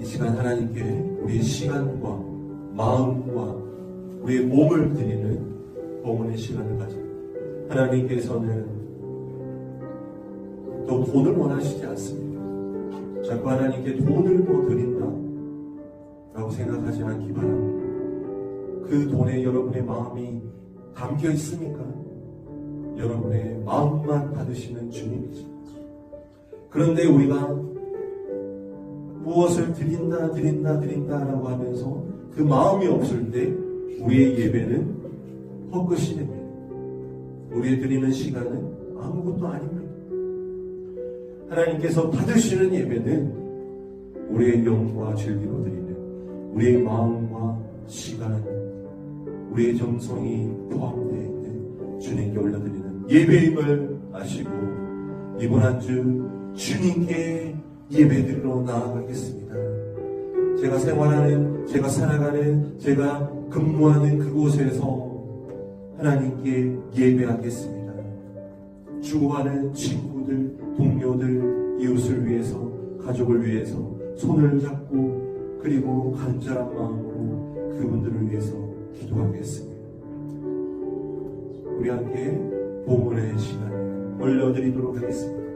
이 시간 하나님께 우리의 시간과 마음과 우리의 몸을 드리는 봉헌의 시간을 가져 하나님께서는 또 돈을 원하시지 않습니다. 자꾸 하나님께 돈을 뭐 드린다 라고 생각하지 않기 바랍니다. 그 돈에 여러분의 마음이 담겨 있습니까? 여러분의 마음만 받으시는 주님이죠. 그런데 우리가 무엇을 드린다, 드린다, 드린다라고 하면서 그 마음이 없을 때 우리의 예배는 헛것이 됩니다. 우리의 드리는 시간은 아무것도 아닙니다. 하나님께서 받으시는 예배는 우리의 영과 진리로 드리는 우리의 마음과 시간, 우리의 정성이 포함되어 있는 주님께 올려드리는 예배임을 아시고 이번 한 주 주님께 예배드리러 나아가겠습니다. 제가 생활하는, 제가 살아가는, 제가 근무하는 그곳에서 하나님께 예배하겠습니다. 죽어가는 친구들, 동료들, 이웃을 위해서, 가족을 위해서 손을 잡고 그리고 간절한 마음으로 그분들을 위해서 기도하겠습니다. 우리 함께 봉헌의 시간을 올려드리도록 하겠습니다.